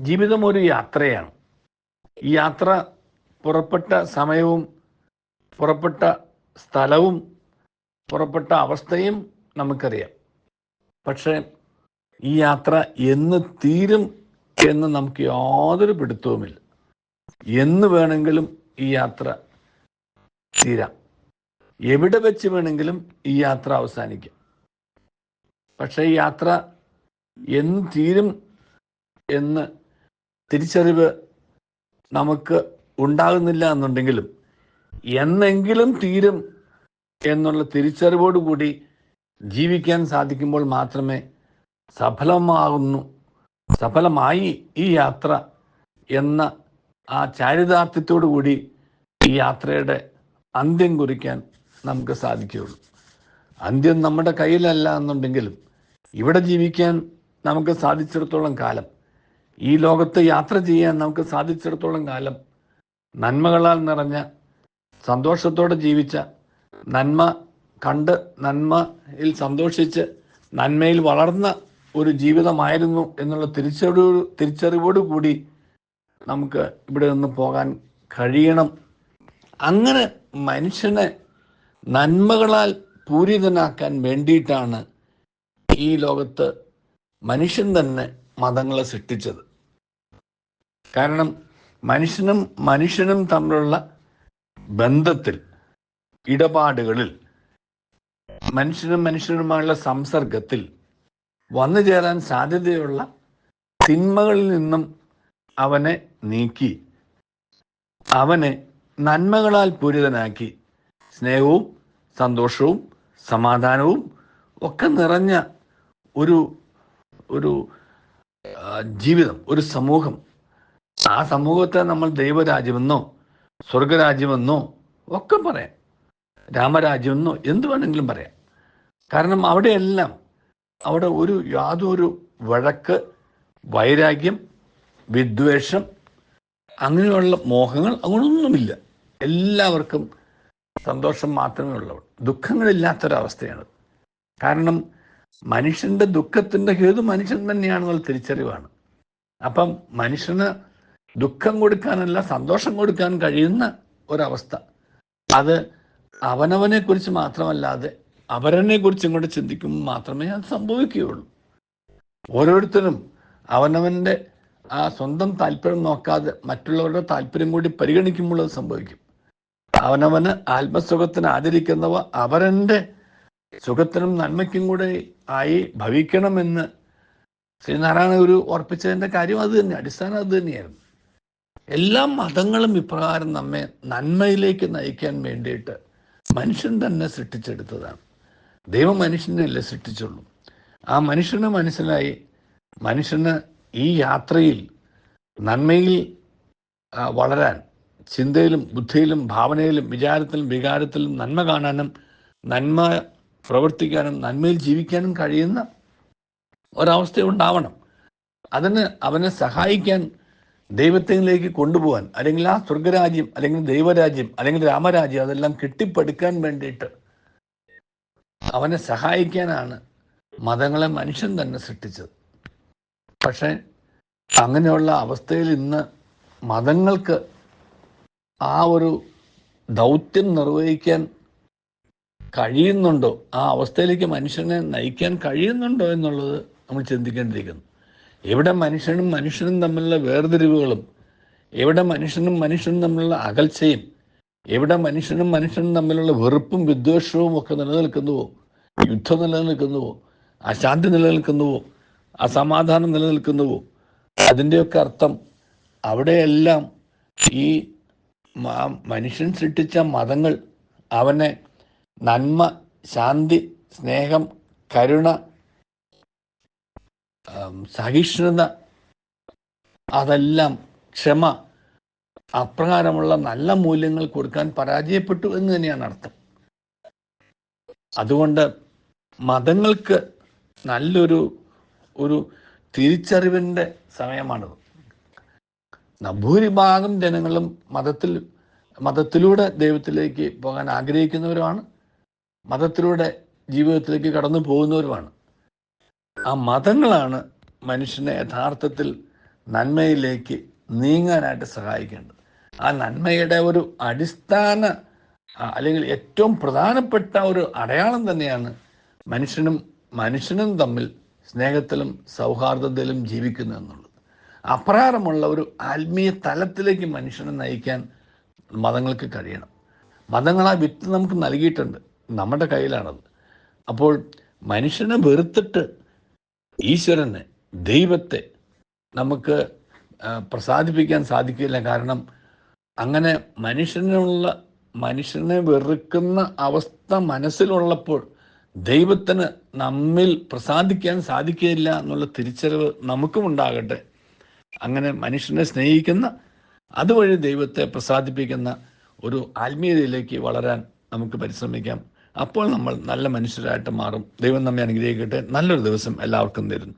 ജീവിതം ഒരു യാത്രയാണ്. ഈ യാത്ര പുറപ്പെട്ട സമയവും പുറപ്പെട്ട സ്ഥലവും പുറപ്പെട്ട അവസ്ഥയും നമുക്കറിയാം. പക്ഷേ ഈ യാത്ര എന്ന് തീരും എന്ന് നമുക്ക് യാതൊരു പിടുത്തവുമില്ല. എന്ന് വേണമെങ്കിലും ഈ യാത്ര തീരാം. എവിടെ വെച്ച് വേണമെങ്കിലും ഈ യാത്ര അവസാനിക്കാം. പക്ഷേ ഈ യാത്ര എന്ന് തീരും എന്ന് തിരിച്ചറിവ് നമുക്ക് ഉണ്ടാകുന്നില്ല എന്നുണ്ടെങ്കിലും എന്നെങ്കിലും തീരും എന്നുള്ള തിരിച്ചറിവോടുകൂടി ജീവിക്കാൻ സാധിക്കുമ്പോൾ മാത്രമേ സഫലമാകുന്നു സഫലമായി ഈ യാത്ര എന്ന ആ ചാരിതാർത്ഥ്യത്തോടു കൂടി ഈ യാത്രയുടെ അന്ത്യം കുറിക്കാൻ നമുക്ക് സാധിക്കുകയുള്ളൂ. അന്ത്യം നമ്മുടെ കയ്യിലല്ല എന്നുണ്ടെങ്കിലും ഇവിടെ ജീവിക്കാൻ നമുക്ക് സാധിച്ചിടത്തോളം കാലം ഈ ലോകത്ത് യാത്ര ചെയ്യാൻ നമുക്ക് സാധിച്ചിടത്തോളം കാലം നന്മകളാൽ നിറഞ്ഞ സന്തോഷത്തോടെ ജീവിച്ച നന്മ കണ്ട് നന്മയിൽ സന്തോഷിച്ച് നന്മയിൽ വളർന്ന ഒരു ജീവിതമായിരുന്നു എന്നുള്ള തിരിച്ചറിവ് തിരിച്ചറിവോടു കൂടി നമുക്ക് ഇവിടെ നിന്ന് പോകാൻ കഴിയണം. അങ്ങനെ മനുഷ്യനെ നന്മകളാൽ പൂരിതനാക്കാൻ വേണ്ടിയിട്ടാണ് ഈ ലോകത്ത് മനുഷ്യൻ തന്നെ മതങ്ങളെ സൃഷ്ടിച്ചത്. കാരണം മനുഷ്യനും മനുഷ്യനും തമ്മിലുള്ള ബന്ധത്തിൽ ഇടപാടുകളിൽ മനുഷ്യനും മനുഷ്യനുമായുള്ള സംസർഗത്തിൽ വന്നു ചേരാൻ സാധ്യതയുള്ള തിന്മകളിൽ നിന്നും അവനെ നീക്കി അവനെ നന്മകളാൽ പൂരിതനാക്കി സ്നേഹവും സന്തോഷവും സമാധാനവും ഒക്കെ നിറഞ്ഞ ഒരു ഒരു ജീവിതം ഒരു സമൂഹം ആ സമൂഹത്തെ നമ്മൾ ദൈവരാജ്യമെന്നോ സ്വർഗരാജ്യമെന്നോ ഒക്കെ പറയാം. രാമരാജ്യമെന്നോ എന്ത് വേണമെങ്കിലും പറയാം. കാരണം അവിടെയെല്ലാം അവിടെ ഒരു യാതൊരു വഴക്ക് വൈരാഗ്യം വിദ്വേഷം അങ്ങനെയുള്ള മോഹങ്ങൾ അങ്ങനൊന്നുമില്ല. എല്ലാവർക്കും സന്തോഷം മാത്രമേ ഉള്ളൂ. ദുഃഖങ്ങളില്ലാത്തൊരവസ്ഥയാണ്. കാരണം മനുഷ്യന്റെ ദുഃഖത്തിന്റെ ഹേതു മനുഷ്യൻ തന്നെയാണെന്നുള്ള തിരിച്ചറിവാണ്. അപ്പം മനുഷ്യന് ദുഃഖം കൊടുക്കാനല്ല സന്തോഷം കൊടുക്കാൻ കഴിയുന്ന ഒരവസ്ഥ. അത് അവനവനെ കുറിച്ച് മാത്രമല്ലാതെ അവരനെ കുറിച്ചും കൂടെ ചിന്തിക്കുമ്പോൾ മാത്രമേ അത് സംഭവിക്കുകയുള്ളൂ. ഓരോരുത്തരും അവനവന്റെ ആ സ്വന്തം താല്പര്യം നോക്കാതെ മറ്റുള്ളവരുടെ താല്പര്യം കൂടി പരിഗണിക്കുമ്പോൾ അത് സംഭവിക്കും. അവനവന് ആത്മസുഖത്തിന് ആചരിക്കുന്നവ അവരന്റെ സുഖത്തിനും നന്മയ്ക്കും കൂടെ ആയി ഭവിക്കണമെന്ന് ശ്രീനാരായണ ഗുരു ഓർപ്പിച്ചതിന്റെ കാര്യം അത് തന്നെ അടിസ്ഥാനം അത് തന്നെയായിരുന്നു. എല്ലാ മതങ്ങളും ഇപ്രകാരം നമ്മെ നന്മയിലേക്ക് നയിക്കാൻ വേണ്ടിയിട്ട് മനുഷ്യൻ തന്നെ സൃഷ്ടിച്ചെടുത്തതാണ്. ദൈവം മനുഷ്യനെയല്ലേ സൃഷ്ടിച്ചുള്ളൂ. ആ മനുഷ്യന് മനസ്സിലായി മനുഷ്യന് ഈ യാത്രയിൽ നന്മയിൽ വളരാൻ ചിന്തയിലും ബുദ്ധിയിലും ഭാവനയിലും വിചാരത്തിലും വികാരത്തിലും നന്മ കാണാനും നന്മ പ്രവർത്തിക്കാനും നന്മയിൽ ജീവിക്കാനും കഴിയുന്ന ഒരവസ്ഥ ഉണ്ടാവണം. അതിന് അവനെ സഹായിക്കാൻ ദൈവത്തിലേക്ക് കൊണ്ടുപോകാൻ അല്ലെങ്കിൽ ആ സ്വർഗരാജ്യം അല്ലെങ്കിൽ ദൈവരാജ്യം അല്ലെങ്കിൽ രാമരാജ്യം അതെല്ലാം കെട്ടിപ്പടുക്കാൻ വേണ്ടിയിട്ട് അവനെ സഹായിക്കാനാണ് മതങ്ങളെ മനുഷ്യൻ തന്നെ സൃഷ്ടിച്ചത്. പക്ഷേ അങ്ങനെയുള്ള അവസ്ഥയിൽ ഇന്ന് മതങ്ങൾക്ക് ആ ഒരു ദൗത്യം നിർവഹിക്കാൻ കഴിയുന്നുണ്ടോ? ആ അവസ്ഥയിലേക്ക് മനുഷ്യനെ നയിക്കാൻ കഴിയുന്നുണ്ടോ എന്നുള്ളത് നമ്മൾ ചിന്തിക്കേണ്ടിയിരിക്കുന്നു. എവിടെ മനുഷ്യനും മനുഷ്യനും തമ്മിലുള്ള വേർതിരിവുകളും എവിടെ മനുഷ്യനും മനുഷ്യനും തമ്മിലുള്ള അകൽച്ചയും എവിടെ മനുഷ്യനും മനുഷ്യനും തമ്മിലുള്ള വെറുപ്പും വിദ്വേഷവും ഒക്കെ നിലനിൽക്കുന്നുവോ യുദ്ധം നിലനിൽക്കുന്നുവോ അശാന്തി നിലനിൽക്കുന്നുവോ അസമാധാനം നിലനിൽക്കുന്നുവോ അതിന്റെയൊക്കെ അർത്ഥം അവിടെയെല്ലാം ഈ മനുഷ്യൻ സൃഷ്ടിച്ച മതങ്ങൾ അവനെ നന്മ ശാന്തി സ്നേഹം കരുണ സഹിഷ്ണുത അതെല്ലാം ക്ഷമ അപ്രകാരമുള്ള നല്ല മൂല്യങ്ങൾ കൊടുക്കാൻ പരാജയപ്പെട്ടു എന്ന് തന്നെയാണ് അർത്ഥം. അതുകൊണ്ട് മതങ്ങൾക്ക് നല്ലൊരു ഒരു തിരിച്ചറിവിന്റെ സമയമാണിത്. നഭൂരിഭാഗം ഭൂരിഭാഗം ജനങ്ങളും മതത്തിൽ മതത്തിലൂടെ ദൈവത്തിലേക്ക് പോകാൻ ആഗ്രഹിക്കുന്നവരുമാണ്. മതത്തിലൂടെ ജീവിതത്തിലേക്ക് കടന്നു പോകുന്നവരുമാണ്. ആ മതങ്ങളാണ് മനുഷ്യനെ യഥാർത്ഥത്തിൽ നന്മയിലേക്ക് നീങ്ങാനായിട്ട് സഹായിക്കേണ്ടത്. ആ നന്മയുടെ ഒരു അടിസ്ഥാന അല്ലെങ്കിൽ ഏറ്റവും പ്രധാനപ്പെട്ട ഒരു അടയാളം തന്നെയാണ് മനുഷ്യനും മനുഷ്യനും തമ്മിൽ സ്നേഹത്തിലും സൗഹാർദ്ദത്തിലും ജീവിക്കുന്നു എന്നുള്ളത്. അപ്രകാരമുള്ള ഒരു ആത്മീയ തലത്തിലേക്ക് മനുഷ്യനെ നയിക്കാൻ മതങ്ങൾക്ക് കഴിയണം. മതങ്ങൾ ആ വിത്ത് നമുക്ക് നൽകിയിട്ടുണ്ട്. നമ്മുടെ കയ്യിലാണത്. അപ്പോൾ മനുഷ്യനെ വെറുത്തിട്ട് ഈശ്വരനെ ദൈവത്തെ നമുക്ക് പ്രസാദിപ്പിക്കാൻ സാധിക്കില്ല. കാരണം അങ്ങനെ മനുഷ്യനുള്ള മനുഷ്യനെ വെറുക്കുന്ന അവസ്ഥ മനസ്സിലുള്ളപ്പോൾ ദൈവത്തിന് നമ്മിൽ പ്രസാദിക്കാൻ സാധിക്കില്ല എന്നുള്ള തിരിച്ചറിവ് നമുക്കും ഉണ്ടാകട്ടെ. അങ്ങനെ മനുഷ്യനെ സ്നേഹിക്കുന്ന അതുവഴി ദൈവത്തെ പ്രസാദിപ്പിക്കുന്ന ഒരു ആത്മീയതയിലേക്ക് വളരാൻ നമുക്ക് പരിശ്രമിക്കാം. അപ്പോൾ നമ്മൾ നല്ല മനുഷ്യരായിട്ട് മാറും. ദൈവം നമ്മെ അനുഗ്രഹിക്കട്ടെ. നല്ലൊരു ദിവസം എല്ലാവർക്കും തരുന്നു.